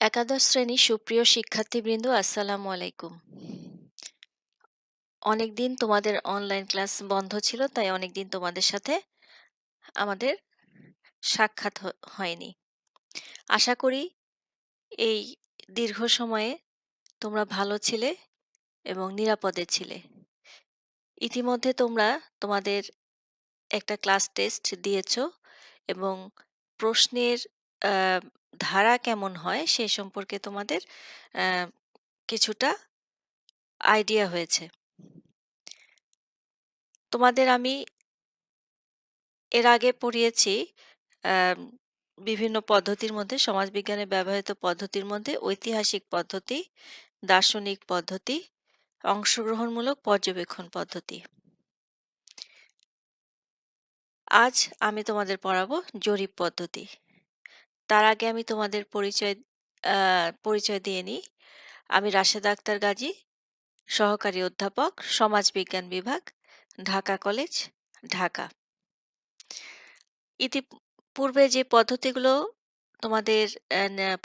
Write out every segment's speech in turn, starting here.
একাদশ শ্রেণির সুপ্রিয় শিক্ষার্থীবৃন্দ, আসসালামু আলাইকুম। অনেকদিন তোমাদের অনলাইন ক্লাস বন্ধ ছিল, তাই অনেকদিন তোমাদের সাথে আমাদের সাক্ষাৎ হয়নি। আশা করি এই দীর্ঘ সময়ে তোমরা ভালো ছিলে এবং নিরাপদে ছিলে। ইতিমধ্যে তোমরা তোমাদের একটা ক্লাস টেস্ট দিয়েছ এবং প্রশ্নের ধারা কেমন হয় সে সম্পর্কে তোমাদের কিছুটা আইডিয়া হয়েছে। তোমাদের আমি এর আগে পড়িয়েছি বিভিন্ন পদ্ধতির মধ্যে, সমাজবিজ্ঞানে ব্যবহৃত পদ্ধতির মধ্যে ঐতিহাসিক পদ্ধতি, দার্শনিক পদ্ধতি, অংশগ্রহণমূলক পর্যবেক্ষণ পদ্ধতি। আজ আমি তোমাদের পড়াবো জরিপ পদ্ধতি। তার আগে আমি তোমাদের পরিচয় পরিচয় দিয়ে নিই। আমি রাশেদ আক্তার গাজী, সহকারী অধ্যাপক সমাজবিজ্ঞান বিভাগ, ঢাকা কলেজ, ঢাকা। ইতিপূর্বে যে পদ্ধতিগুলো তোমাদের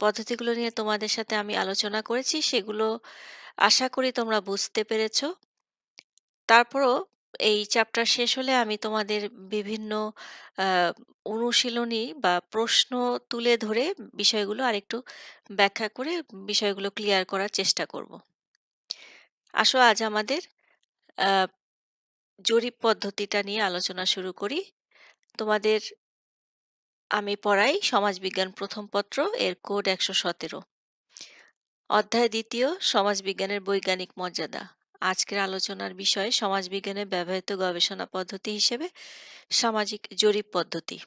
পদ্ধতিগুলো নিয়ে তোমাদের সাথে আমি আলোচনা করেছি, সেগুলো আশা করি তোমরা বুঝতে পেরেছ। তারপরও এই চ্যাপ্টার শেষ হলে আমি তোমাদের বিভিন্ন অনুশীলনী বা প্রশ্ন তুলে ধরে বিষয়গুলো আরেকটু ব্যাখ্যা করে বিষয়গুলো ক্লিয়ার করার চেষ্টা করব। আসো আজ আমাদের জরিপ পদ্ধতিটা নিয়ে আলোচনা শুরু করি। তোমাদের আমি পড়াই সমাজবিজ্ঞান প্রথম পত্র, এর কোড একশো সতেরো। অধ্যায় দ্বিতীয়, সমাজবিজ্ঞানের বৈজ্ঞানিক মর্যাদা। আজকের আলোচনার বিষয় সমাজবিজ্ঞানে ব্যবহৃত গবেষণা পদ্ধতি হিসেবে সামাজিক জরিপ পদ্ধতি।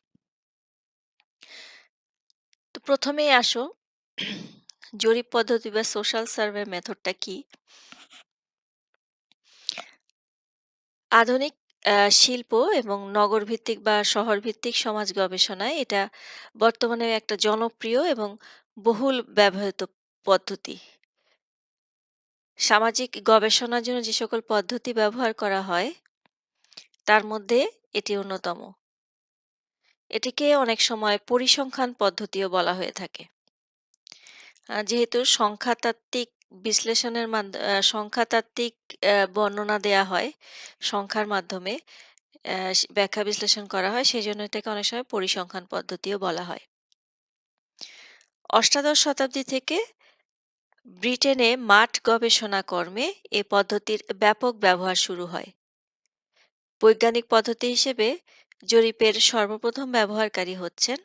তো প্রথমেই আসো, জরিপ পদ্ধতি বা সোশ্যাল সার্ভে মেথডটা কি? আধুনিক শিল্প এবং নগর ভিত্তিক বা শহর ভিত্তিক সমাজ গবেষণায় এটা বর্তমানে একটা জনপ্রিয় এবং বহুল ব্যবহৃত পদ্ধতি। সামাজিক গবেষণার জন্য যে সকল পদ্ধতি ব্যবহার করা হয়, তার মধ্যে এটি অন্যতম। এটিকে অনেক সময় পরিসংখ্যান পদ্ধতিও বলা হয়ে থাকে। যেহেতু সংখ্যাতাত্ত্বিক বিশ্লেষণের সংখ্যাতাত্ত্বিক বর্ণনা দেয়া হয় সংখ্যার মাধ্যমে ব্যাখ্যা বিশ্লেষণ করা হয়, সেই জন্য এটাকে অনেক সময় পরিসংখ্যান পদ্ধতিও বলা হয়। অষ্টাদশ শতাব্দী থেকে ব্রিটেনে মাঠ গবেষণা কর্মে এ পদ্ধতির ব্যাপক ব্যবহার শুরু হয়। বৈজ্ঞানিক পদ্ধতি হিসেবে জরিপের সর্বপ্রথম ব্যবহারকারী হচ্ছেন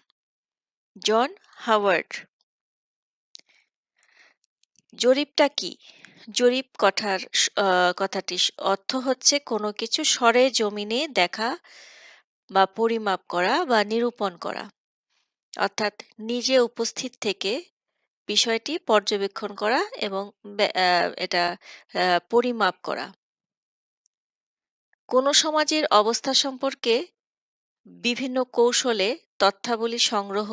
জন হাওয়ার্ড। জরিপটা কি? জরিপ কথার কথাটির অর্থ হচ্ছে কোনো কিছু সরে জমিনে দেখা বা পরিমাপ করা বা নিরূপণ করা। অর্থাৎ নিজে উপস্থিত থেকে বিষয়টি পর্যবেক্ষণ করা এবং এটা পরিমাপ করা। কোনো সমাজের অবস্থা সম্পর্কে বিভিন্ন কৌশলে তথ্যাবলী সংগ্রহ,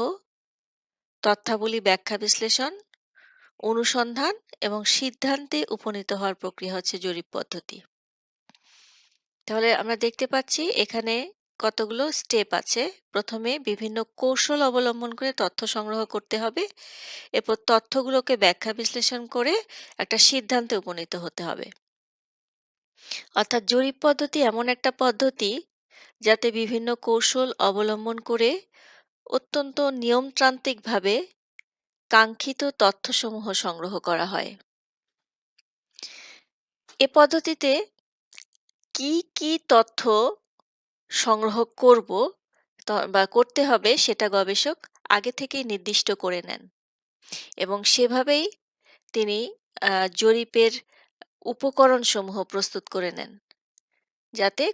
তথ্যাবলী ব্যাখ্যা বিশ্লেষণ, অনুসন্ধান এবং সিদ্ধান্তে উপনীত হওয়ার প্রক্রিয়া হচ্ছে জরিপ পদ্ধতি। তাহলে আমরা দেখতে পাচ্ছি এখানে কতগুলো স্টেপ আছে? প্রথমে বিভিন্ন কৌশল অবলম্বন করে তথ্য সংগ্রহ করতে হবে। এরপর তথ্যগুলোকে ব্যাখ্যা বিশ্লেষণ করে একটা সিদ্ধান্তে উপনীত হতে হবে। অর্থাৎ জরিপ পদ্ধতি এমন একটা পদ্ধতি যাতে বিভিন্ন কৌশল অবলম্বন করে অত্যন্ত নিয়মতান্ত্রিকভাবে কাঙ্ক্ষিত তথ্যসমূহ সংগ্রহ করা হয়। এ পদ্ধতিতে কি কি তথ্য সংগ্রহ করব বা করতে হবে সেটা গবেষক আগে থেকেই নির্দিষ্ট করে নেন। এবং সেভাবেই তিনি জরিপের উপকরণসমূহ প্রস্তুত করে নেন, যাতে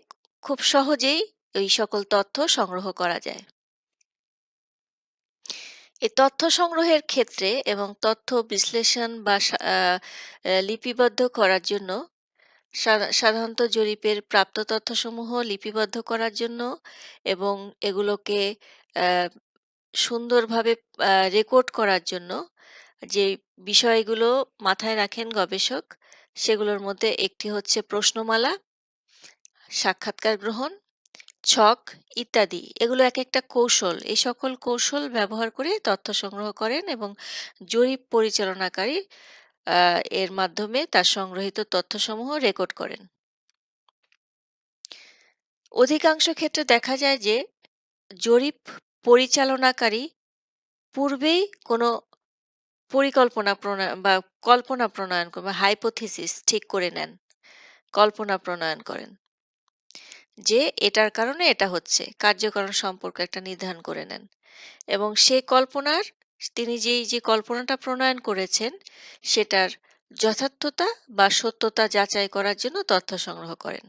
খুব সহজেই এই সকল তথ্য সংগ্রহ করা যায়। এই তথ্য সংগ্রহের ক্ষেত্রে এবং তথ্য বিশ্লেষণ বা লিপিবদ্ধ করার জন্য সাধারণত জরিপের প্রাপ্ত তথ্যসমূহ লিপিবদ্ধ করার জন্য এবং এগুলোকে সুন্দরভাবে রেকর্ড করার জন্য যে বিষয়গুলো মাথায় রাখেন গবেষক, সেগুলোর মধ্যে একটি হচ্ছে প্রশ্নমালা, সাক্ষাৎকার গ্রহণ, ছক ইত্যাদি। এগুলো এক একটা কৌশল। এই সকল কৌশল ব্যবহার করে তথ্য সংগ্রহ করেন এবং জরিপ পরিচালনাকারী এর মাধ্যমে তার সংগ্রহিত তথ্যসমূহ রেকর্ড করেন। অধিকাংশ ক্ষেত্রে দেখা যায় যে, জরিপ পরিচালনাকারী পূর্বেই কোনো পরিকল্পনা প্রণয়ন বা কল্পনা প্রণয়ন করেন বা হাইপোথিসিস ঠিক করে নেন, কল্পনা প্রণয়ন করেন যে, এটার কারণে এটা হচ্ছে, কার্যকরণ সম্পর্ক একটা নির্ধারণ করে নেন এবং সেই কল্পনার তিনি যেই, যে কল্পনাটা প্রণয়ন করেছেন, সেটার যথার্থতা বা সত্যতা যাচাই করার জন্য তথ্য সংগ্রহ করেন।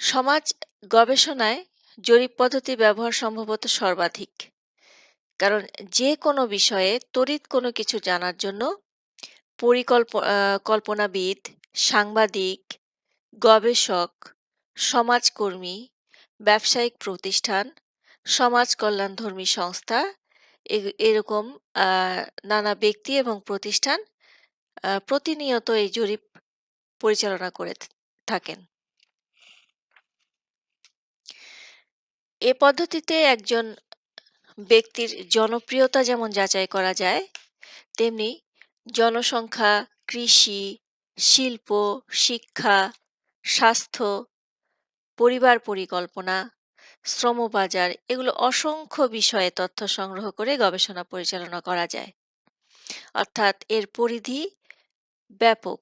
সমাজ গবেষণায় জরিপ পদ্ধতি ব্যবহার সম্ভবত সর্বাধিক। কারণ যে কোনো বিষয়ে তড়িৎ কোনো কিছু জানার জন্য পরিকল্প কল্পনাবিদ, সাংবাদিক, গবেষক, সমাজকর্মী, ব্যবসায়িক প্রতিষ্ঠান সমাজ কল্যাণধর্মী সংস্থা এরকম নানা ব্যক্তি এবং প্রতিষ্ঠান প্রতিনিয়ত এই জরিপ পরিচালনা করে থাকেন। এ পদ্ধতিতে একজন ব্যক্তির জনপ্রিয়তা যেমন যাচাই করা যায়, তেমনি জনসংখ্যা, কৃষি, শিল্প, শিক্ষা, স্বাস্থ্য, পরিবার পরিকল্পনা শ্রমবাজার, এগুলো অসংখ্য বিষয়ে তথ্য সংগ্রহ করে গবেষণা পরিচালনা করা যায়। অর্থাৎ এর পরিধি ব্যাপক।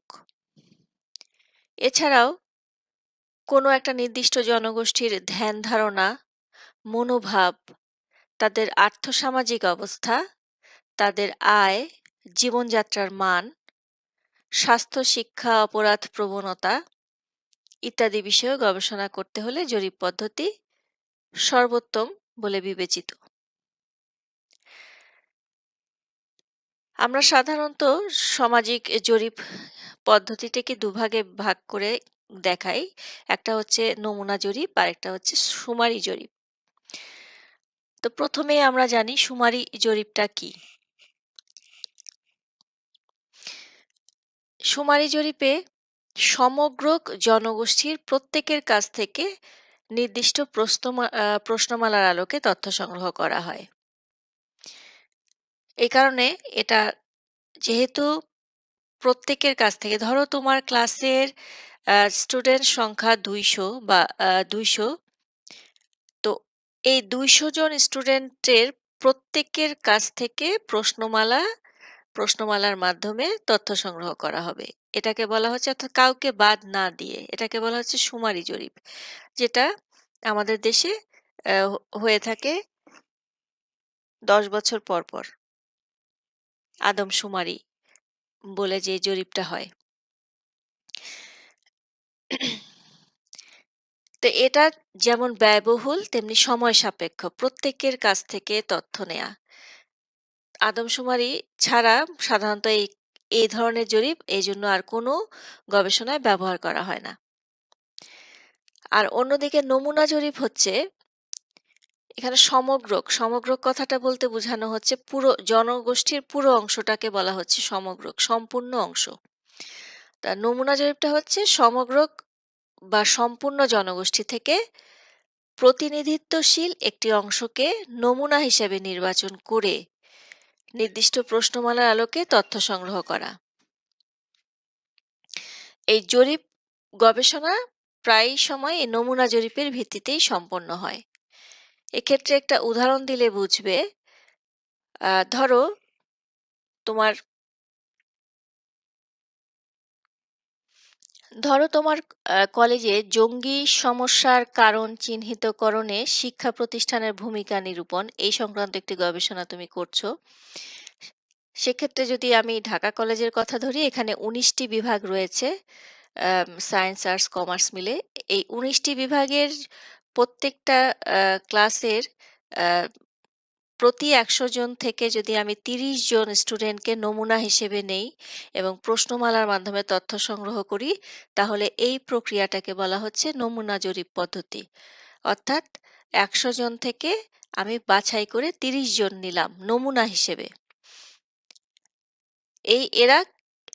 এছাড়াও, কোনো একটা নির্দিষ্ট জনগোষ্ঠীর ধ্যান ধারণা, মনোভাব, তাদের আর্থসামাজিক অবস্থা, তাদের আয়, জীবনযাত্রার মান, স্বাস্থ্য, শিক্ষা, অপরাধ প্রবণতা ইত্যাদি বিষয়ে গবেষণা করতে হলে জরিপ পদ্ধতি সর্বোত্তম বলে বিবেচিত। আমরা সাধারণত সামাজিক জরিপ পদ্ধতিটিকে দুভাগে ভাগ করে দেখাই। একটা হচ্ছে নমুনা জরিপ আর একটা হচ্ছে সুমারি জরিপ। তো প্রথমে আমরা জানি সুমারি জরিপটা কি? সুমারি জরিপে সমগ্র জনগোষ্ঠীর প্রত্যেকের কাছ থেকে নির্দিষ্ট প্রশ্নমা- প্রশ্নমালার আলোকে তথ্য সংগ্রহ করা হয়। এই কারণে এটা যেহেতু প্রত্যেকের কাছ থেকে, ধরো তোমার ক্লাসের স্টুডেন্ট সংখ্যা দুইশো বা দুইশো, তো এই দুইশো জন স্টুডেন্টের প্রত্যেকের কাছ থেকে প্রশ্নমালা প্রশ্নমালার মাধ্যমে তথ্য সংগ্রহ করা হবে। এটাকে বলা হচ্ছে অর্থাৎ কাউকে বাদ না দিয়ে। এটাকে বলা হচ্ছে সুমারি জরিপ। যেটা আমাদের দেশে হয়ে থাকে দশ বছর পর পর। আদমশুমারি বলে যে জরিপটা হয়। তো এটা যেমন ব্যয়বহুল, তেমনি সময় সাপেক্ষ। প্রত্যেকের কাছ থেকে তথ্য নেয়া। আদমশুমারি ছাড়া সাধারণত এই এই ধরনের জরিপ এই জন্য আর কোনো গবেষণায় ব্যবহার করা হয় না। আর অন্যদিকে নমুনা জরিপ হচ্ছে, এখানে সমগ্র সমগ্র কথাটা বলতে বোঝানো হচ্ছে পুরো, জনগোষ্ঠীর পুরো অংশটাকে বলা হচ্ছে সমগ্র সম্পূর্ণ অংশ। তা নমুনা জরিপটা হচ্ছে সমগ্র বা সম্পূর্ণ জনগোষ্ঠী থেকে প্রতিনিধিত্বশীল একটি অংশকে নমুনা হিসেবে নির্বাচন করে নির্দিষ্ট প্রশ্নমালার আলোকে তথ্য সংগ্রহ করা। এই জরিপ গবেষণা প্রায় সময় নমুনা জরিপের ভিত্তিতেই সম্পন্ন হয়। এক্ষেত্রে একটা উদাহরণ দিলে বুঝবে ধরো তোমার ধরো তোমার কলেজে জঙ্গি সমস্যার কারণ চিহ্নিতকরণে শিক্ষা প্রতিষ্ঠানের ভূমিকা নিরূপণ, এই সংক্রান্ত একটি গবেষণা তুমি করছ। সেক্ষেত্রে যদি আমি ঢাকা কলেজের কথা ধরি, এখানে উনিশটি বিভাগ রয়েছে সায়েন্স আর্টস কমার্স মিলে। এই উনিশটি বিভাগের প্রত্যেকটা ক্লাসের প্রতি একশো জন থেকে যদি আমি তিরিশ জন স্টুডেন্টকে নমুনা হিসেবে নেই এবং প্রশ্নমালার মাধ্যমে তথ্য সংগ্রহ করি, তাহলে এই প্রক্রিয়াটাকে বলা হচ্ছে নমুনা জরিপ পদ্ধতি অর্থাৎ একশো জন থেকে আমি বাছাই করে তিরিশ জন নিলাম নমুনা হিসেবে এই এরা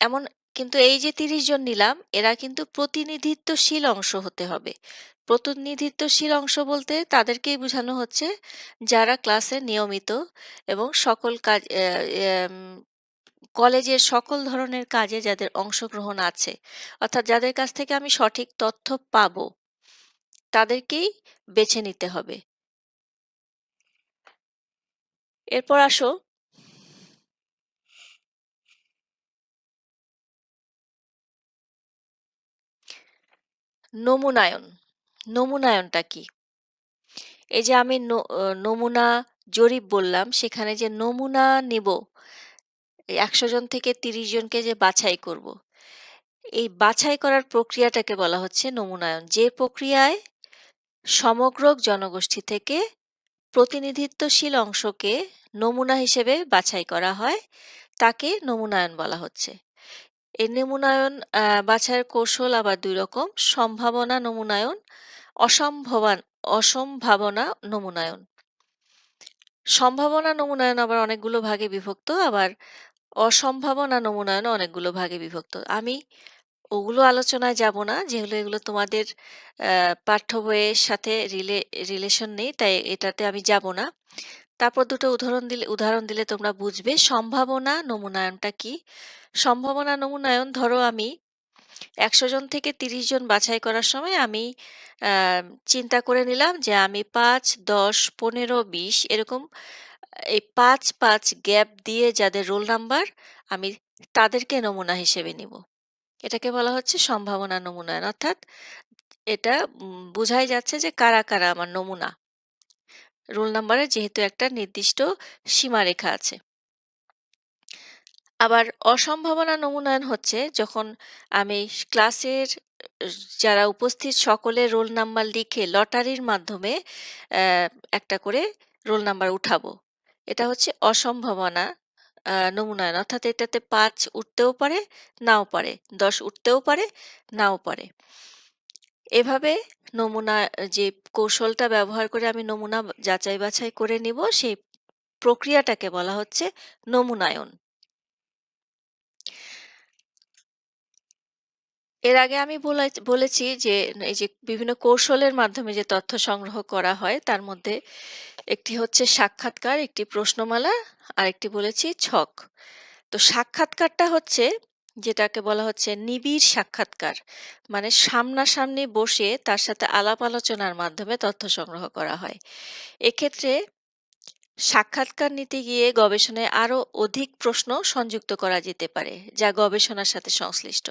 এমন, কিন্তু এই যে ৩০ জন নিলাম, এরা কিন্তু প্রতিনিধিত্বশীল অংশ হতে হবে। প্রতিনিধিত্বশীল অংশ বলতে তাদেরকেই বোঝানো হচ্ছে যারা ক্লাসে নিয়মিত এবং সকল কাজ কলেজের সকল ধরনের কাজে যাদের অংশগ্রহণ আছে। অর্থাৎ যাদের কাছ থেকে আমি সঠিক তথ্য পাব, তাদেরকেই বেছে নিতে হবে। এরপর আসো নমুনায়ন। নমুনায়নটা কি? এই যে আমি নমুনা জরিপ বললাম, সেখানে যে নমুনা নিব, ১০০ জন থেকে ৩০ জনকে যে বাছাই করব। এই বাছাই করার প্রক্রিয়াটাকে বলা হচ্ছে নমুনায়ন। যে প্রক্রিয়ায় সমগ্র জনগোষ্ঠী থেকে প্রতিনিধিত্বশীল অংশকে নমুনা হিসেবে বাছাই করা হয়, তাকে নমুনায়ন বলা হচ্ছে। এই নমুনায়ন বাছাইয়ের কৌশল আবার দুই রকম। সম্ভাবনা নমুনায়ন, অসম্ভবান অসম্ভাবনা নমুনায়ন। সম্ভাবনা নমুনায়ন আবার অনেকগুলো ভাগে বিভক্ত, আবার অসম্ভাবনা নমুনায়নও অনেকগুলো ভাগে বিভক্ত। আমি ওগুলো আলোচনায় যাব না, যেগুলো এগুলো তোমাদের পাঠ্য বইয়ের সাথে রিলে রিলেশন নেই, তাই এটাতে আমি যাব না। তারপর দুটো উদাহরণ দিলে উদাহরণ দিলে তোমরা বুঝবে সম্ভাবনা নমুনায়নটা কি? সম্ভাবনা নমুনায়ন ধরো আমি ১০০ জন থেকে ৩০ জন বাছাই করার সময় আমি চিন্তা করে নিলাম যে আমি ৫, ১০, ১৫, ২০ এরকম এই ৫, ৫ গ্যাপ দিয়ে যাদের রোল নাম্বার আমি তাদেরকে নমুনা হিসেবে নিব। এটাকে বলা হচ্ছে সম্ভাবনা নমুনায়ন। অর্থাৎ এটা বোঝাই যাচ্ছে যে কারা, কারা আমার নমুনা। রোল নাম্বারের যেহেতু একটা নির্দিষ্ট সীমারেখা আছে। আবার অসম্ভাবনা নমুনায়ন হচ্ছে যখন আমি ক্লাসের যারা উপস্থিত সকলে রোল নাম্বার লিখে লটারির মাধ্যমে একটা করে রোল নাম্বার উঠাবো। এটা হচ্ছে অসম্ভাবনা নমুনায়ন। অর্থাৎ এটাতে পাঁচ উঠতেও পারে, নাও পারে। ১০ উঠতেও পারে, নাও পারে। এভাবে নমুনা যে কৌশলটা ব্যবহার করে আমি নমুনা যাচাই বাছাই করে নিব, সেই প্রক্রিয়াটাকে বলা হচ্ছে নমুনায়ন। এর আগে আমি বলা বলেছি যে এই যে বিভিন্ন কৌশলের মাধ্যমে যে তথ্য সংগ্রহ করা হয়, তার মধ্যে একটি হচ্ছে সাক্ষাৎকার, একটি প্রশ্নমালা, আরেকটি বলেছি ছক। তো সাক্ষাৎকারটা হচ্ছে যেটাকে বলা হচ্ছে নিবিড় সাক্ষাৎকার। মানে সামনাসামনি বসে তার সাথে আলাপ আলোচনার মাধ্যমে তথ্য সংগ্রহ করা হয়। এক্ষেত্রে সাক্ষাৎকার নিতে গিয়ে গবেষণায় আরও অধিক প্রশ্ন সংযুক্ত করা যেতে পারে, যা গবেষণার সাথে সংশ্লিষ্ট।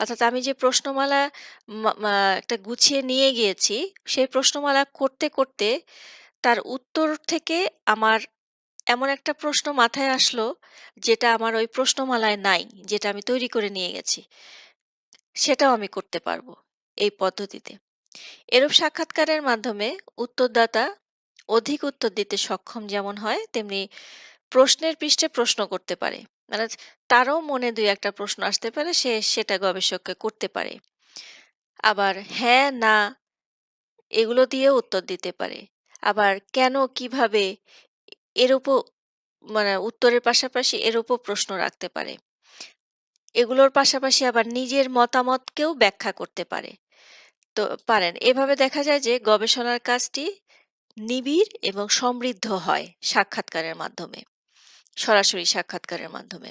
অর্থাৎ আমি যে প্রশ্নমালা একটা গুছিয়ে নিয়ে গিয়েছি, সেই প্রশ্নমালা করতে, করতে তার উত্তর থেকে আমার এমন একটা প্রশ্ন মাথায় আসলো, যেটা আমার ওই প্রশ্নমালায় নাই, যেটা আমি তৈরি করে নিয়ে গেছি। সেটাও আমি করতে পারব এই পদ্ধতিতে। এরূপ সাক্ষাৎকারের মাধ্যমে উত্তরদাতা অধিক উত্তর দিতে সক্ষম যেমন হয়, তেমনি প্রশ্নের পৃষ্ঠে প্রশ্ন করতে পারে। মানে তারও মনে দুই একটা প্রশ্ন আসতে পারে, সে সেটা গবেষককে করতে পারে। আবার হ্যাঁ, না এগুলো দিয়েও উত্তর দিতে পারে। আবার কেন, কীভাবে এর উপর মানে উত্তরের পাশাপাশি এর উপর প্রশ্ন রাখতে পারে। এগুলোর পাশাপাশি আবার নিজের মতামতকেও ব্যাখ্যা করতে পারে। তো পারেন। এভাবে দেখা যায় যে গবেষণার কাজটি নিবিড় এবং সমৃদ্ধ হয় সাক্ষাৎকারের মাধ্যমে। সরাসরি সাক্ষাৎকারের মাধ্যমে।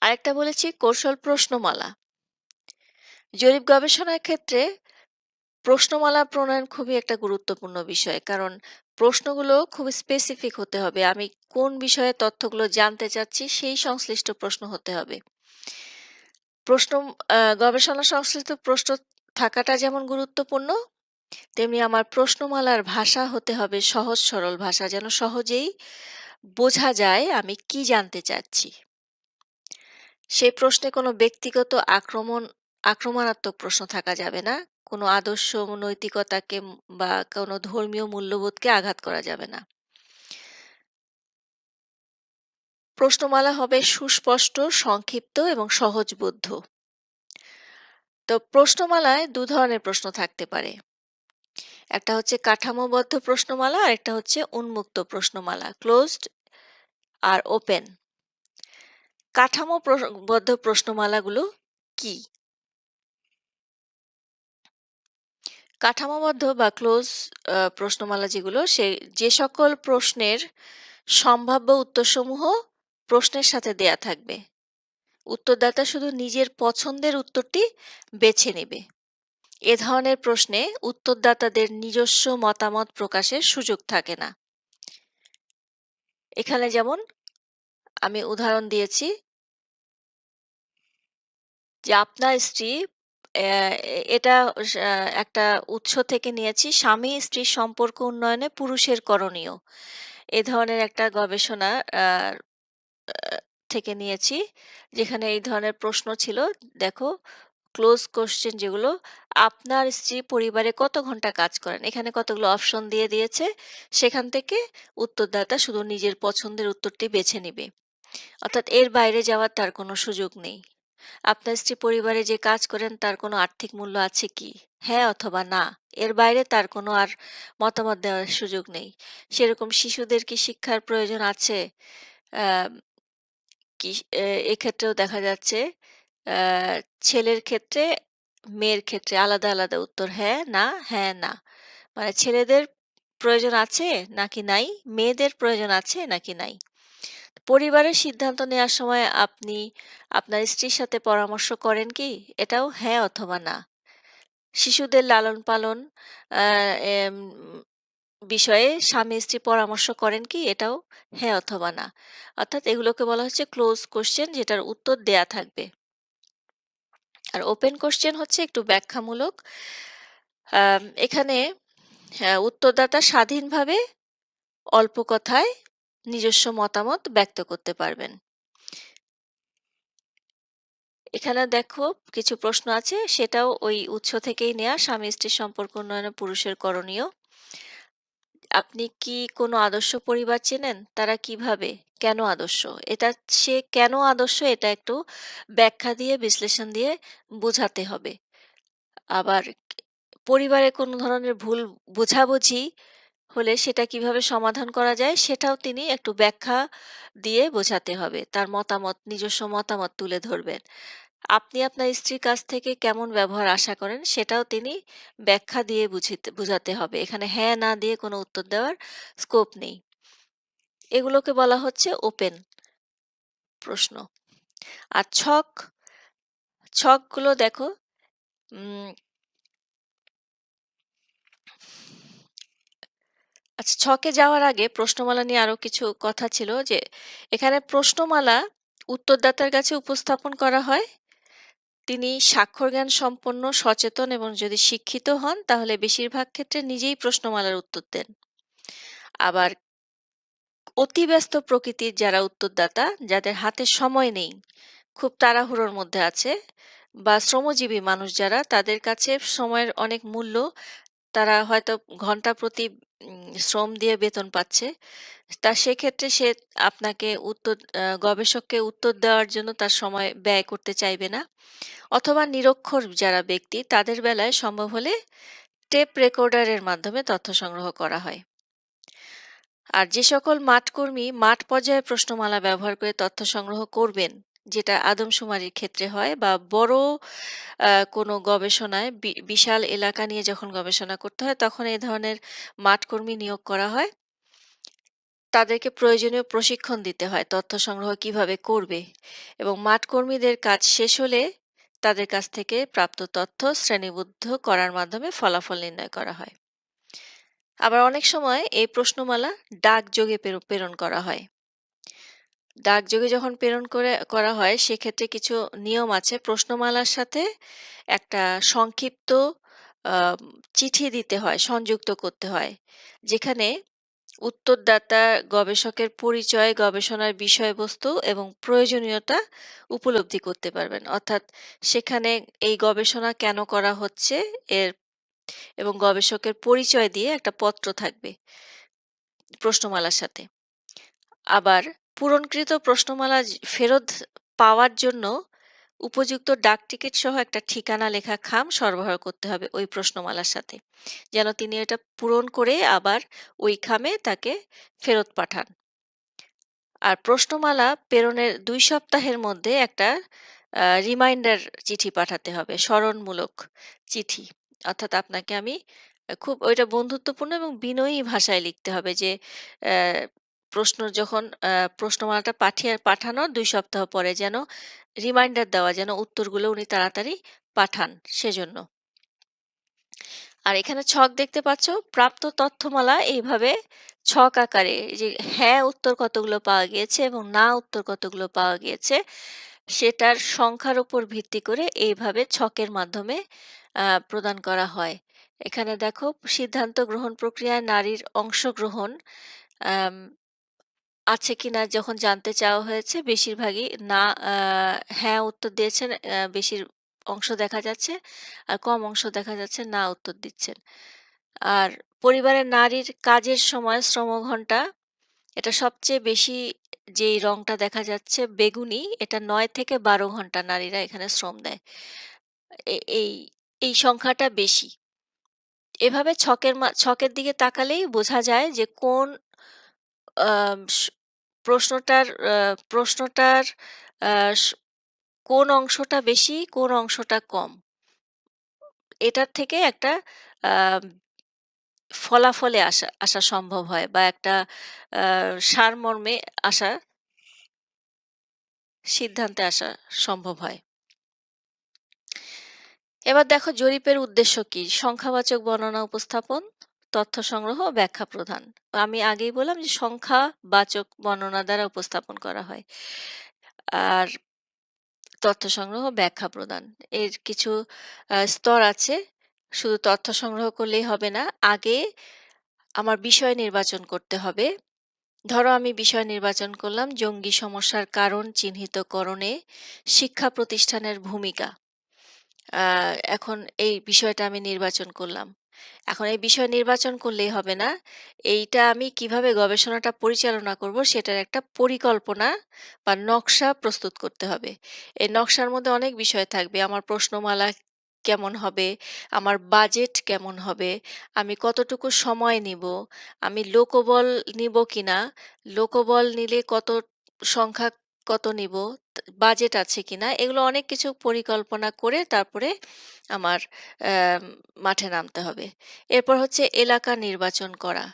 আরেকটা বলেছি কৌশল প্রশ্নমালা। জরিপ গবেষণার ক্ষেত্রে প্রশ্নমালা প্রণয়ন খুবই একটা গুরুত্বপূর্ণ বিষয়। কারণ প্রশ্নগুলো খুব স্পেসিফিক হতে হবে। আমি কোন বিষয়ে তথ্যগুলো জানতে চাচ্ছি, সেই সংশ্লিষ্ট প্রশ্ন হতে হবে। প্রশ্ন গবেষণা সংশ্লিষ্ট প্রশ্ন থাকাটা যেমন গুরুত্বপূর্ণ, তেমনি আমার প্রশ্নমালার ভাষা হতে হবে সহজ সরল ভাষা। যেন সহজেই বোঝা যায় আমি কি জানতে চাচ্ছি। সেই প্রশ্নে কোনো ব্যক্তিগত আক্রমণ আক্রমণাত্মক প্রশ্ন থাকা যাবে না। কোনো আদর্শ নৈতিকতাকে বা কোনো ধর্মীয় মূল্যবোধকে আঘাত করা যাবে না। প্রশ্নমালা হবে সুস্পষ্ট, সংক্ষিপ্ত এবং সহজবোধ্য। তো প্রশ্নমালায় দু ধরনের প্রশ্ন থাকতে পারে। একটা হচ্ছে কাঠামোবদ্ধ প্রশ্নমালা, আর একটা হচ্ছে উন্মুক্ত প্রশ্নমালা, ক্লোজড আর ওপেন। কাঠামোবদ্ধ প্রশ্নমালাগুলো কি? কাঠামোবদ্ধ বা ক্লোজ প্রশ্নমালা যেগুলো, সে যে সকল প্রশ্নের সম্ভাব্য উত্তরসমূহ প্রশ্নের সাথে দেয়া থাকবে। উত্তরদাতা শুধু নিজের পছন্দের উত্তরটি বেছে নেবে। এ ধরনের প্রশ্নে উত্তরদাতাদের নিজস্ব মতামত প্রকাশের সুযোগ থাকে না। এখানে যেমন আমি উদাহরণ দিয়েছি যে আপনার স্ত্রী এটা একটা উৎস থেকে নিয়েছি স্বামী-স্ত্রীর সম্পর্ক উন্নয়নে পুরুষের করণীয়। এ ধরনের একটা গবেষণা থেকে নিয়েছি। যেখানে এই ধরনের প্রশ্ন ছিল, দেখো ক্লোজ কোশ্চেন যেগুলো, আপনার স্ত্রী পরিবারে কত ঘণ্টা কাজ করেন? এখানে কতগুলো অপশন দিয়ে দিয়েছে। সেখান থেকে উত্তরদাতা শুধু নিজের পছন্দের উত্তরটি বেছে নিবে। অর্থাৎ এর বাইরে যাওয়ার তার কোনো সুযোগ নেই। আপনার স্ত্রী পরিবারে যে কাজ করেন তার কোনো আর্থিক মূল্য আছে কি? হ্যাঁ অথবা না। এর বাইরে তার কোনো আর মতামত দেওয়ার সুযোগ নেই। সেরকম শিশুদের কি শিক্ষার প্রয়োজন আছে? কি এক্ষেত্রেও দেখা যাচ্ছে ছেলের ক্ষেত্রে, মেয়ের ক্ষেত্রে আলাদা, আলাদা উত্তর হ্যাঁ, না, হ্যাঁ, না। মানে ছেলেদের প্রয়োজন আছে নাকি নাই? মেয়েদের প্রয়োজন আছে নাকি নাই? পরিবারের সিদ্ধান্ত নেওয়ার সময় আপনি আপনার স্ত্রীর সাথে পরামর্শ করেন কি? এটাও হ্যাঁ অথবা না। শিশুদের লালন-পালন বিষয়ে স্বামী-স্ত্রী পরামর্শ করেন কি? এটাও হ্যাঁ অথবা না। অর্থাৎ এগুলোকে বলা হচ্ছে ক্লোজ কোয়েশ্চেন যেটার উত্তর দেয়া থাকবে। আর ওপেন কোশ্চেন হচ্ছে একটু ব্যাখ্যামূলক। এখানে হ্যাঁ, উত্তরদাতা স্বাধীনভাবে অল্প কথায় নিজস্ব মতামত ব্যক্ত করতে পারবেন। এখানে দেখো কিছু প্রশ্ন আছে সেটাও ওই উৎস থেকেই নেয়া স্বামী-স্ত্রীর সম্পর্ক উন্নয়নে পুরুষের করণীয়। আপনি কি কোনো আদর্শ পরিবার চেনেন? তারা কীভাবে? কেন আদর্শ? এটা সে কেন আদর্শ এটা একটু ব্যাখ্যা দিয়ে বিশ্লেষণ দিয়ে বুঝাতে হবে। আবার পরিবারে কোনো ধরনের ভুল বোঝাবুঝি হলে সেটা কীভাবে সমাধান করা যায় সেটাও তিনি একটু ব্যাখ্যা দিয়ে বোঝাতে হবে। তার মতামত নিজস্ব মতামত তুলে ধরবেন। আপনি আপনার স্ত্রীর কাছ থেকে কেমন ব্যবহার আশা করেন সেটাও তিনি ব্যাখ্যা দিয়ে বুঝিতে বুঝাতে হবে। এখানে হ্যাঁ, না দিয়ে কোনো উত্তর দেওয়ার স্কোপ নেই। এগুলোকে বলা হচ্ছে ওপেন প্রশ্ন। আর ছক, ছকগুলো দেখো আচ্ছা ছকে যাওয়ার আগে প্রশ্নমালা নিয়ে আরও কিছু কথা ছিল যে এখানে প্রশ্নমালা উত্তরদাতার কাছে উপস্থাপন করা হয়। তিনি স্বাক্ষর জ্ঞান সম্পন্ন, সচেতন এবং যদি শিক্ষিত হন তাহলে বেশিরভাগ ক্ষেত্রে নিজেই প্রশ্নমালার উত্তর দেন। আবার অতি ব্যস্ত প্রকৃতির যারা উত্তরদাতা, যাদের হাতে সময় নেই, খুব তাড়াহুড়োর মধ্যে আছে বা শ্রমজীবী মানুষ যারা তাদের কাছে সময়ের অনেক মূল্য। তারা হয়তো ঘণ্টা প্রতি শ্রম দিয়ে বেতন পাচ্ছে। তা সেক্ষেত্রে সে আপনাকে উত্তর গবেষককে উত্তর দেওয়ার জন্য তার সময় ব্যয় করতে চাইবে না। অথবা নিরক্ষর যারা ব্যক্তি তাদের বেলায় সম্ভব হলে টেপ রেকর্ডারের মাধ্যমে তথ্য সংগ্রহ করা হয়। আর যে সকল মাঠকর্মী মাঠ পর্যায়ে প্রশ্নমালা ব্যবহার করে তথ্য সংগ্রহ করবেন, যেটা আদমশুমারির ক্ষেত্রে হয় বা বড় কোনো গবেষণায় বিশাল এলাকা নিয়ে যখন গবেষণা করতে হয় তখন এ ধরনের মাঠকর্মী নিয়োগ করা হয়। তাদেরকে প্রয়োজনীয় প্রশিক্ষণ দিতে হয় তথ্য সংগ্রহ কীভাবে করবে এবং মাঠকর্মীদের কাজ শেষ হলে তাদের কাছ থেকে প্রাপ্ত তথ্য শ্রেণীবদ্ধ করার মাধ্যমে ফলাফল নির্ণয় করা হয়। আবার অনেক সময় এই প্রশ্নমালা ডাকযোগে পের প্রেরণ করা হয়। ডাকযোগে যখন প্রেরণ করে করা হয় সেক্ষেত্রে কিছু নিয়ম আছে। প্রশ্নমালার সাথে একটা সংক্ষিপ্ত চিঠি দিতে হয়, সংযুক্ত করতে হয়। যেখানে উত্তরদাতা গবেষকের পরিচয়, গবেষণার বিষয়বস্তু এবং প্রয়োজনীয়তা উপলব্ধি করতে পারবেন। অর্থাৎ সেখানে এই গবেষণা কেন করা হচ্ছে এর এবং গবেষকের পরিচয় দিয়ে একটা পত্র থাকবে প্রশ্নমালার সাথে। আবার পূরণকৃত প্রশ্নমালা ফেরত পাওয়ার জন্য উপযুক্ত ডাকটিকিট সহ একটা ঠিকানা লেখা খাম সরবরাহ করতে হবে ওই প্রশ্নমালার সাথে। যেন তিনি এটা পূরণ করে আবার ওই খামে তাকে ফেরত পাঠান। আর প্রশ্নমালা প্রেরণের দুই সপ্তাহের মধ্যে একটা রিমাইন্ডার চিঠি পাঠাতে হবে, স্মরণমূলক চিঠি। অর্থাৎ আপনাকে আমি খুব ওইটা বন্ধুত্বপূর্ণ এবং বিনয়ী ভাষায় লিখতে হবে যে প্রশ্ন যখন প্রশ্নমালাটা পাঠিয়ে, পাঠানোর দুই সপ্তাহ পরে যেন রিমাইন্ডার দেওয়া, যেন উত্তরগুলো উনি তাড়াতাড়ি পাঠান সেজন্য। আর এখানে ছক দেখতে পাচ্ছ? প্রাপ্ত তথ্যমালা এইভাবে ছক আকারে যে হ্যাঁ উত্তর কতগুলো পাওয়া গিয়েছে এবং না উত্তর কতগুলো পাওয়া গিয়েছে সেটার সংখ্যার উপর ভিত্তি করে এইভাবে ছকের মাধ্যমে প্রদান করা হয়। এখানে দেখো, সিদ্ধান্ত গ্রহণ প্রক্রিয়ায় নারীর অংশগ্রহণ আছে কিনা যখন জানতে চাওয়া হয়েছে, বেশিরভাগই না হ্যাঁ উত্তর দিয়েছেন বেশির অংশ দেখা যাচ্ছে। আর কম অংশ দেখা যাচ্ছে না, উত্তর দিচ্ছেন। আর পরিবারের নারীর কাজের সময় শ্রম শ্রমঘণ্টা, এটা সবচেয়ে বেশি যেই রংটা দেখা যাচ্ছে বেগুনি এটা নয় থেকে ১২ ঘণ্টা নারীরা এখানে শ্রম দেয়। এই, এই সংখ্যাটা বেশি। এভাবে ছকের ছকের দিকে তাকালেই বোঝা যায় যে কোন প্রশ্নটার প্রশ্নটার কোন অংশটা বেশি, কোন অংশটা কম। এটার থেকে একটা ফলাফলে আসা আসা সম্ভব হয় বা একটা সারমর্মে আসা সিদ্ধান্তে আসা সম্ভব হয়। এবার দেখো জরিপের উদ্দেশ্য কি? সংখ্যাবাচক বর্ণনা উপস্থাপন, তথ্য সংগ্রহ ব্যাখ্যা প্রদান। আমি আগেই বললাম যে সংখ্যাবাচক বর্ণনা দ্বারা উপস্থাপন করা হয়। আর তথ্য সংগ্রহ, ব্যাখ্যা প্রদান। এর কিছু স্তর আছে। শুধু তথ্য সংগ্রহ করলেই হবে না। আগে আমার বিষয় নির্বাচন করতে হবে। ধরো আমি বিষয় নির্বাচন করলাম জঙ্গি সমস্যার কারণ চিহ্নিতকরণে শিক্ষা প্রতিষ্ঠানের ভূমিকা। এখন এই বিষয়টা আমি নির্বাচন করলাম। এখন এই বিষয় নির্বাচন করলেই হবে না। এইটা আমি কীভাবে গবেষণাটা পরিচালনা করব সেটার একটা পরিকল্পনা বা নকশা প্রস্তুত করতে হবে। এই নকশার মধ্যে অনেক বিষয় থাকবে। আমার প্রশ্নমালা কেমন হবে? আমার বাজেট কেমন হবে? আমি কতটুকু সময় নিব? আমি লোকবল নিব কিনা? লোকবল নিলে কত সংখ্যা কত নিব? বাজেট আছে কিনা? এগুলো অনেক কিছু পরিকল্পনা করে তারপরে আমার মাঠে নামতে হবে। এরপর হচ্ছে এলাকা নির্বাচন করা।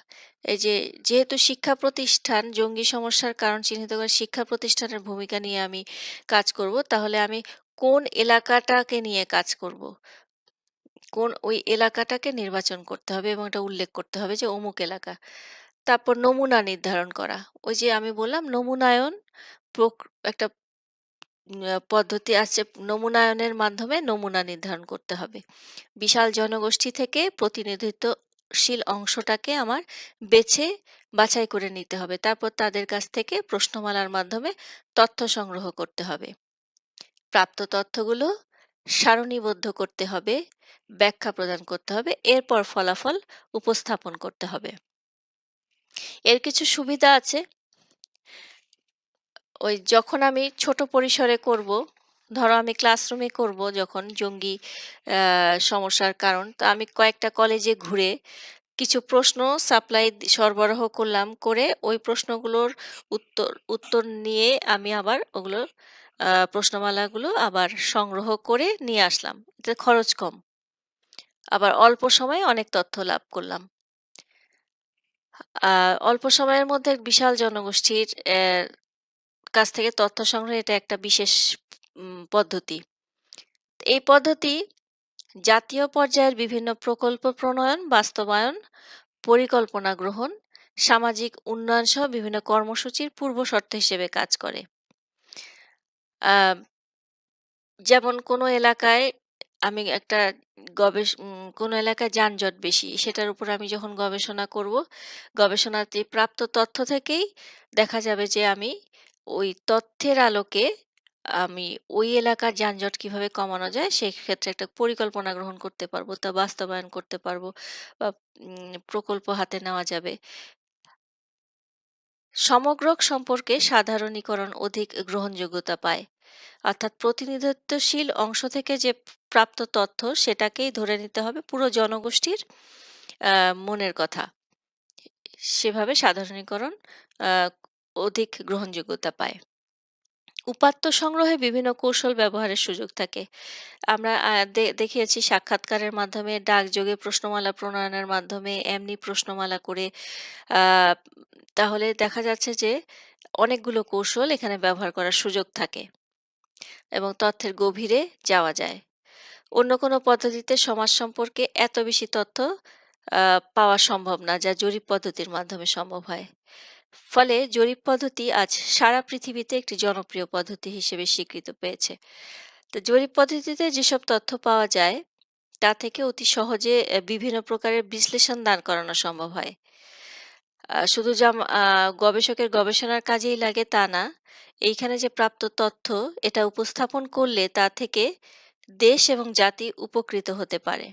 এই যে যেহেতু শিক্ষা প্রতিষ্ঠান জঙ্গি সমস্যার কারণ চিহ্নিত করে শিক্ষা প্রতিষ্ঠানের ভূমিকা নিয়ে আমি কাজ করব, তাহলে আমি কোন এলাকাটাকে নিয়ে কাজ করব? কোন ওই এলাকাটাকে নির্বাচন করতে হবে এবং এটা উল্লেখ করতে হবে যে অমুক এলাকা। তারপর নমুনা নির্ধারণ করা। ওই যে আমি বললাম নমুনায়ন একটা পদ্ধতি আছে। নমুনায়নের মাধ্যমে নমুনা নির্ধারণ করতে হবে। বিশাল জনগোষ্ঠী থেকে প্রতিনিধিত্বশীল অংশটাকে আমার বেছে বাছাই করে নিতে হবে। তারপর তাদের কাছ থেকে প্রশ্নমালার মাধ্যমে তথ্য সংগ্রহ করতে হবে। প্রাপ্ত তথ্যগুলো সারণীবদ্ধ করতে হবে, ব্যাখ্যা প্রদান করতে হবে। এরপর ফলাফল উপস্থাপন করতে হবে। এর কিছু সুবিধা আছে। ওই যখন আমি ছোট পরিসরে করব, ধরো আমি ক্লাসরুমে করব যখন জঙ্গি সমস্যার কারণ, তো আমি কয়েকটা কলেজে ঘুরে কিছু প্রশ্ন সাপ্লাই সরবরাহ করলাম। করে ওই প্রশ্নগুলোর উত্তর উত্তর নিয়ে আমি আবার ওগুলো প্রশ্নমালাগুলো আবার সংগ্রহ করে নিয়ে আসলাম। এতে খরচ কম। আবার অল্প সময়ে অনেক তথ্য লাভ করলাম। অল্প সময়ের মধ্যে বিশাল জনগোষ্ঠীর কাছ থেকে তথ্য সংগ্রহ এটা একটা বিশেষ পদ্ধতি। এই পদ্ধতি জাতীয় পর্যায়ের বিভিন্ন প্রকল্প প্রণয়ন, বাস্তবায়ন, পরিকল্পনা গ্রহণ, সামাজিক উন্নয়ন সহ বিভিন্ন কর্মসূচির পূর্বশর্ত হিসেবে কাজ করে। যেমন কোনো এলাকায় আমি একটা গবেষ উম কোনো এলাকায় যানজট বেশি। সেটার উপর আমি যখন গবেষণা করব, গবেষণাতে প্রাপ্ত তথ্য থেকেই দেখা যাবে যে আমি ওই তথ্যের আলোকে আমি ওই এলাকার যানজট কীভাবে কমানো যায় সেক্ষেত্রে একটা পরিকল্পনা গ্রহণ করতে পারব। তা বাস্তবায়ন করতে পারব বা প্রকল্প হাতে নেওয়া যাবে। সমগ্রক সম্পর্কে সাধারণীকরণ অধিক গ্রহণযোগ্যতা পায়। অর্থাৎ প্রতিনিধিত্বশীল অংশ থেকে যে প্রাপ্ত তথ্য সেটাকেই ধরে নিতে হবে পুরো জনগোষ্ঠীর মনের কথা। সেভাবে সাধারণীকরণ অধিক গ্রহণযোগ্যতা পায়। উপাত্ত সংগ্রহে বিভিন্ন কৌশল ব্যবহারের সুযোগ থাকে। আমরা দেখিয়েছি সাক্ষাৎকারের মাধ্যমে, ডাকযোগে প্রশ্নমালা প্রণয়নের মাধ্যমে, এমনি প্রশ্নমালা করে তাহলে দেখা যাচ্ছে যে অনেকগুলো কৌশল এখানে ব্যবহার করার সুযোগ থাকে এবং তথ্যের গভীরে যাওয়া যায়। অন্য কোনো পদ্ধতিতে সমাজ সম্পর্কে এত বেশি তথ্য পাওয়া সম্ভব না, যা জরিপ পদ্ধতির মাধ্যমে সম্ভব হয়। ফলে জরিপ পদ্ধতি আজ সারা পৃথিবীতে একটি জনপ্রিয় পদ্ধতি হিসেবে স্বীকৃত পেয়েছে। তো জরিপ পদ্ধতিতে যেসব তথ্য পাওয়া যায়, তা থেকে অতি সহজে বিভিন্ন প্রকারের বিশ্লেষণ দান করানো সম্ভব হয়। শুধু আ গবেষকের গবেষণার কাজেই লাগে তা না। এইখানে যে প্রাপ্ত তথ্য, এটা উপস্থাপন করলে তা থেকে দেশ এবং জাতি উপকৃত হতে পারে।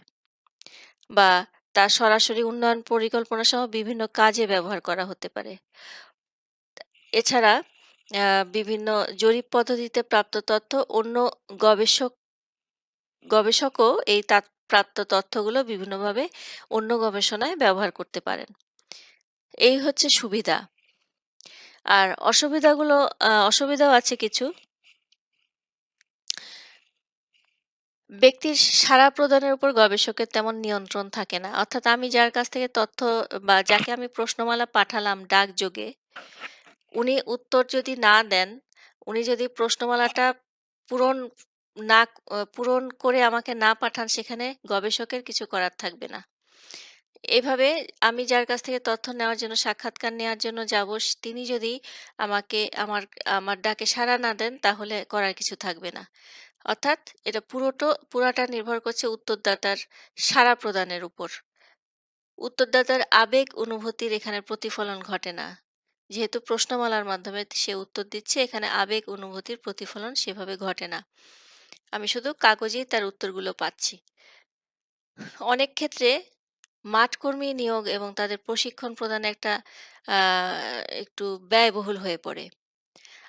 বা তা সরাসরি উন্নয়ন পরিকল্পনা সহ বিভিন্ন কাজে ব্যবহার করা হতে পারে। এছাড়া বিভিন্ন জরিপ পদ্ধতিতে প্রাপ্ত তথ্য অন্য গবেষক, গবেষকও এই প্রাপ্ত তথ্যগুলো বিভিন্নভাবে অন্য গবেষণায় ব্যবহার করতে পারেন। এই হচ্ছে সুবিধা। আর অসুবিধাগুলো অসুবিধাও আছে কিছু। ব্যক্তির সাড়া প্রদানের উপর গবেষকের তেমন নিয়ন্ত্রণ থাকে না। অর্থাৎ আমি যার কাছ থেকে তথ্য বা যাকে আমি প্রশ্নমালা পাঠালাম ডাকযোগে, উনি উত্তর যদি না দেন, উনি যদি প্রশ্নমালাটা পূরণ না পূরণ করে আমাকে না পাঠান, সেখানে গবেষকের কিছু করার থাকবে না। এভাবে আমি যার কাছ থেকে তথ্য নেওয়ার জন্য সাক্ষাৎকার নেওয়ার জন্য যাব, তিনি যদি আমাকে আমার আমার ডাকে সাড়া না দেন, তাহলে করার কিছু থাকবে না। অর্থাৎ এটা পুরোটো পুরাটা নির্ভর করছে উত্তরদাতার সাড়া প্রদানের উপর। উত্তরদাতার আবেগ অনুভূতির এখানে প্রতিফলন ঘটে না। যেহেতু প্রশ্নমালার মাধ্যমে সে উত্তর দিচ্ছে, এখানে আবেগ অনুভূতির প্রতিফলন সেভাবে ঘটে না। আমি শুধু কাগজেই তার উত্তরগুলো পাচ্ছি। অনেক ক্ষেত্রে মাঠকর্মী নিয়োগ এবং তাদের প্রশিক্ষণ প্রদানে একটা একটু ব্যয়বহুল হয়ে পড়ে।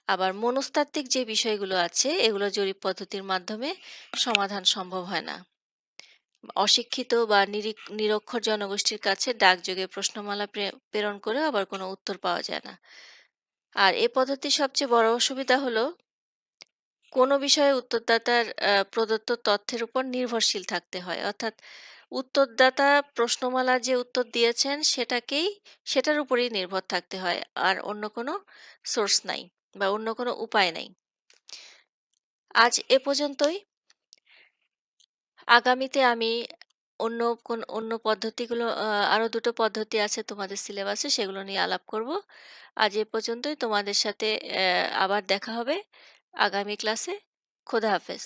আবার মনস্তাত্ত্বিক যে বিষয়গুলো আছে, এগুলো জরিপ পদ্ধতির মাধ্যমে সমাধান সম্ভব হয় না। অশিক্ষিত বা নিরিক নিরক্ষর জনগোষ্ঠীর কাছে ডাকযোগে প্রশ্নমালা প্রে প্রেরণ করেও আবার কোনো উত্তর পাওয়া যায় না। আর এ পদ্ধতির সবচেয়ে বড় অসুবিধা হলো কোনো বিষয়ে উত্তরদাতার প্রদত্ত তথ্যের উপর নির্ভরশীল থাকতে হয়। অর্থাৎ উত্তরদাতা প্রশ্নমালা যে উত্তর দিয়েছেন, সেটাকেই সেটার উপরেই নির্ভর থাকতে হয়। আর অন্য কোনো সোর্স নাই বা অন্য কোনো উপায় নাই। আজ এ পর্যন্তই। আগামীতে আমি অন্য কোন অন্য পদ্ধতিগুলো আরও দুটো ২ পদ্ধতি আছে তোমাদের সিলেবাসে, সেগুলো নিয়ে আলাপ করব। আজ এ পর্যন্তই। তোমাদের সাথে আবার দেখা হবে আগামী ক্লাসে। খোদা হাফেজ।